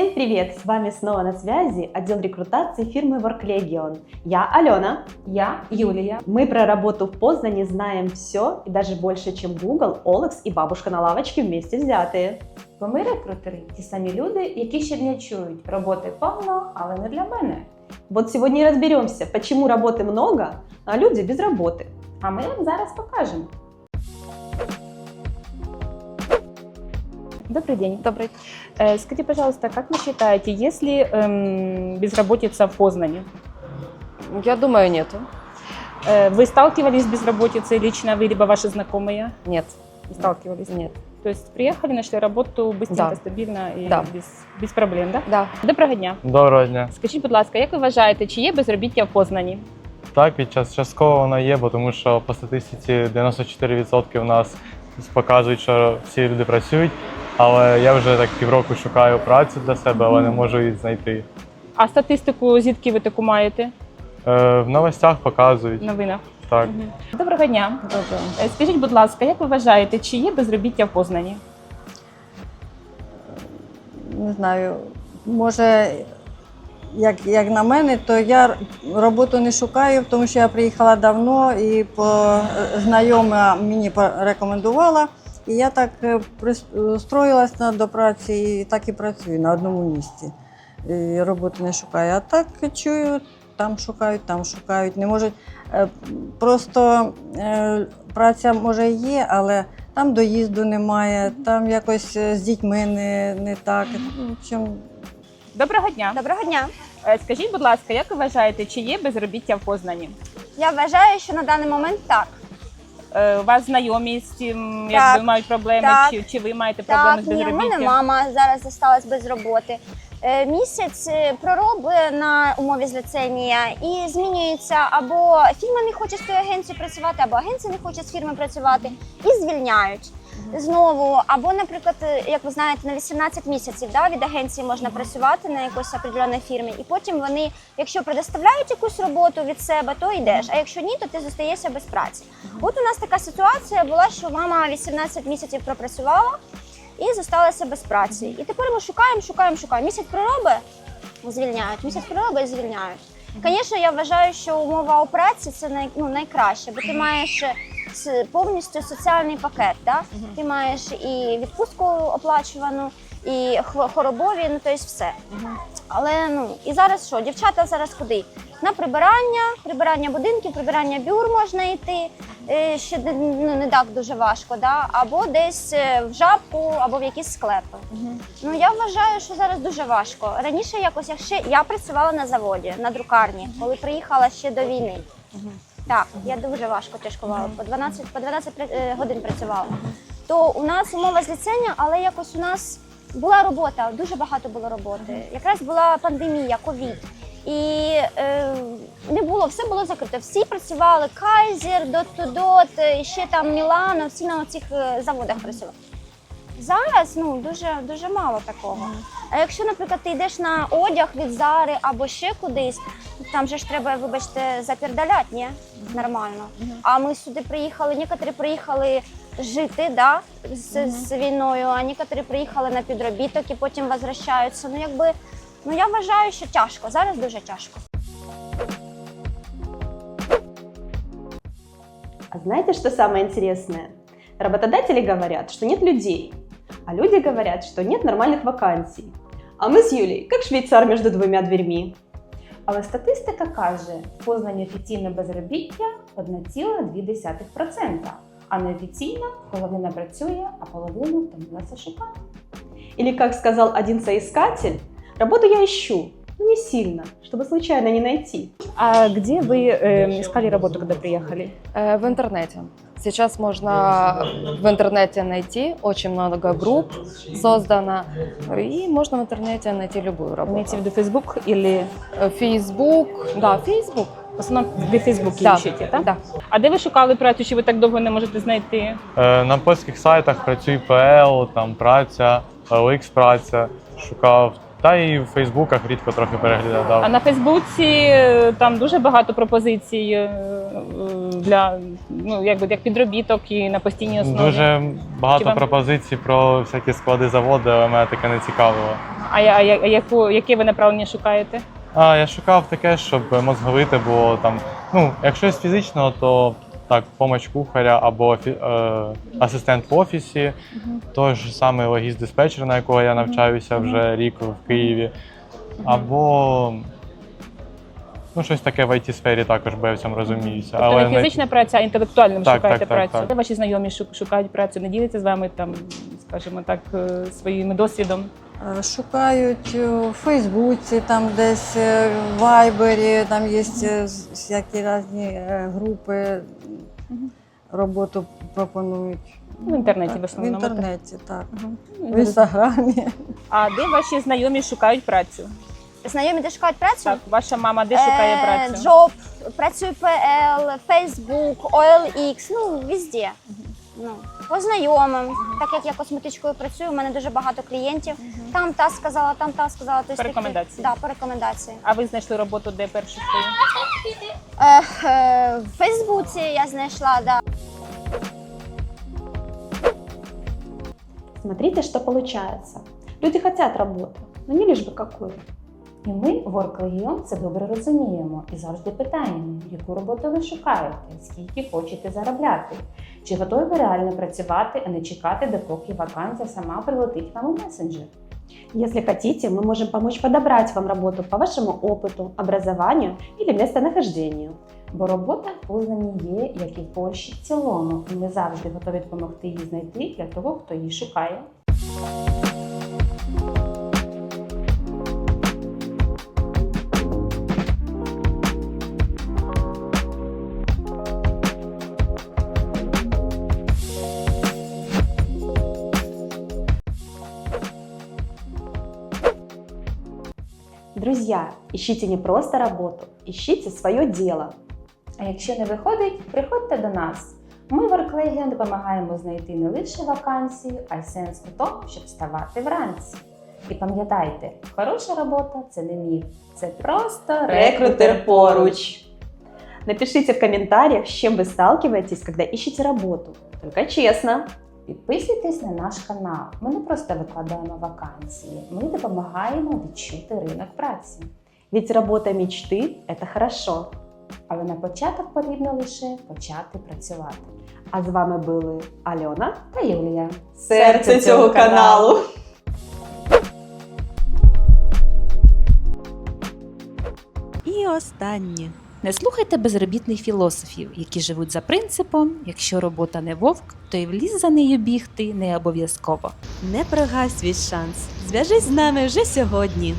Всем привет! С вами снова на связи отдел рекрутации фирмы Worklegion. Я Алена. Я Юлія. Мы про работу в Познане знаем все и даже больше, чем Google, OLX и бабушка на лавочке вместе взятые. Бо ми рекрутери, ті самі люди, які щодня чують роботи повно, але не для мене. Вот сегодня и разберемся, почему работы много, а люди без работы. А ми вам зараз покажемо. Добрый день. Добрый. Э, Скажите, пожалуйста, как вы считаете, есть ли эм, безработица в Познане? Я думаю, нету. Э, Вы сталкивались с безработицей лично вы, либо ваши знакомые? Нет. Не сталкивались? Нет. То есть приехали, нашли работу быстренько, Да. стабильно и Да. без, без проблем, да? Да. Доброго дня. Доброго дня. Скажіть, будь ласка, як ви вважаєте, чи є безробіття в Познані? Так, під час частково воно є, бо тому що по статистиці 94% у нас показують, що всі люди працюють. але я вже так півроку шукаю працю для себе, але не можу її знайти. А статистику звідки ви таку маєте? Е, в новостях показують. в Новинах. Так. Мгм. Доброго дня. Добре. Е, Скажіть, будь ласка, як ви вважаєте, чи є безробіття в Познані? не знаю, може, як, як на мене, то я роботу не шукаю, тому що я приїхала давно і по знайома мені порекомендувала. І я так е, пристроїлась на до праці і так і працюю на одному місці. І роботи не шукаю. А так чую, там шукають, там шукають. Не можуть. е, Просто е, праця може і є, але там доїзду немає, там якось з дітьми не, не так. Общем, Доброго дня. Доброго дня. Скажіть, будь ласка, як ви вважаєте, чи є безробіття в Познані? Я вважаю, що на даний момент так. Е, У вас знайомі з цим Так. якби мають проблеми, Так. чи, чи ви маєте проблеми Так, з ні, в мене мама зараз залишилась без роботи. Е, Місяць пророб на умові злиценія і змінюється або фірма не хоче з тою агенцією працювати, або агенція не хоче з фірми працювати і звільняють. Знову, або, наприклад, е, як ви знаєте, на 18 місяців да, від агенції можна працювати на якоїсь определеній фірмі, і потім вони, якщо предоставляють якусь роботу від себе, то йдеш. А якщо ні, то ти зостаєшся без праці. От у нас така ситуація була, що мама 18 місяців пропрацювала і зосталася без праці. І тепер ми шукаємо, шукаємо, шукаємо. Місяць пророби звільняють, місяць пророби і звільняють. Звісно, я вважаю, що умова у праці це най, ну, найкраще, бо ти маєш е, повністю соціальний пакет. Да? Ти маєш і відпустку оплачувану, і хоробові, ну тобто все. Але ну і зараз що? Дівчата зараз куди? На прибирання, прибирання будинків, прибирання бюр можна йти. е, Ще ну, не так дуже важко, да? або десь е, в жабку, або в якісь склепи. Ну я вважаю, що зараз дуже важко. Раніше якось я ще я працювала на заводі, на друкарні, коли приїхала ще до війни. Так, я дуже важко тяжкувала, по 12, по 12 е, годин працювала. То у нас умова зліцення, але якось у нас була робота, дуже багато було роботи. Якраз була пандемія, ковід. І е, не було, все було закрито. Всі працювали Кайзер, Дот-то-Дот, ще там Мілано, всі на цих заводах працювали. Зараз ну дуже дуже мало такого. А якщо, наприклад, ти йдеш на одяг від Зари або ще кудись, там же ж треба, вибачте, запердалять, ні? Нормально. А ми сюди приїхали, некоторі приїхали жити, да, з, з війною, а некоторі приїхали на підробіток і потім возвращаються. Ну якби ну я вважаю, що тяжко. Зараз дуже тяжко. А знаете, что самое интересное? Работодатели говорят, что нет людей, а люди говорят, что нет нормальных вакансий. А мы с Юлей, как швейцар между двумя дверьми. Але статистика каже, в Познані офіційне безробіття 1,2%, а неофіційно половина працює, а половина втомилася шукати. Или, как сказал один соискатель, работу я ищу, но не сильно, чтобы случайно не найти. А где вы э, искали работу, когда приехали? Э, В интернете. Сейчас можно в интернете найти очень много групп создано, и можно в интернете найти любую работу. Имеете в виду Facebook или... Э, Facebook, да, Facebook. В основному ви в Фейсбуці Да, ищете, так? да. А де ви шукали працю, чи ви так довго не можете знайти? Е, на польських сайтах працює ПЛ, там праця, OLX праця. Шукав Та і в Фейсбуках рідко трохи переглядав. А на Фейсбуці е, там дуже багато пропозицій е, е, для ну якби як підробіток і на постійній основі. Дуже багато вам- пропозицій про всякі склади заводи, але мене таке не цікавило. А, а, я- а яку яке ви направлення шукаєте? А я шукав таке, щоб мозговите було там. Ну, якщо з фізичного, то так, помощь кухаря або е, асистент в офісі, той ж самий логіст-диспетчер, на якого я навчаюся вже рік в Києві, або ну, щось таке в it сфері також, бо я в цьому розуміюся. Тобто не не- фізична праця, а інтелектуальним Так, шукаєте так, так, працю. так. Де ваші знайомі шукають працю, не ділиться з вами там, скажімо так, е, своїм досвідом. Е, Шукають е, у Фейсбуці, там десь е, в Вайбері, там є всякі різні групи, роботу пропонують. В інтернеті в основному. В інтернеті, так. Мгм. В інстаграмі. А де ваші знайомі шукають працю? Знайомі, де шукають працю? Так, ваша мама де шукає працю? Джоб, працюю ПЛ, Facebook, OLX, ну, везде. Ну, по знайомим. Так як я косметичкою працюю, у мене дуже багато клієнтів. Там та сказала, там та сказала. Тобто По рекомендації? Да, по рекомендації. А ви знайшли роботу де першу свою? Е, е, в Фейсбуці я знайшла, да. Смотрите, что получается. Люди хотят работы, но не лишь бы какую. І ми, Work Legion, це добре розуміємо і завжди питаємо, яку роботу ви шукаєте, скільки хочете заробляти, чи готові ви реально працювати, а не чекати, допоки вакансія сама прилетить вам у месенджер. Если хотите, мы можем помочь подобрать вам работу по вашему опыту, образованию или местонахождению. Бо робота в Познані є, як і в Польщі цілому, і ми завжди готові допомогти її знайти для того, хто її шукає. Друзья, ищите не просто работу, ищите свое дело. А якщо не виходить, приходьте до нас. Ми в Worklegion допомагаємо знайти не лише вакансію, а й сенс у тому, щоб вставати вранці. І пам'ятайте, хороша робота це не міф, це просто Рекрутер поруч. Напишите в комментариях, с чем вы сталкиваетесь, когда ищете работу. Только честно. Підписуйтесь на наш канал. Ми не просто викладаємо вакансії, ми допомагаємо відчути ринок праці. Ведь работа мечты – это хорошо. Але на початок потрібно лише почати працювати. А з вами були Альона, Та Юлія. серце цього каналу. І останнє. Не слухайте безробітних філософів, які живуть за принципом: якщо робота не вовк, то й в ліс за нею бігти не обов'язково. Не прогай свій шанс. Зв'яжись з нами вже сьогодні.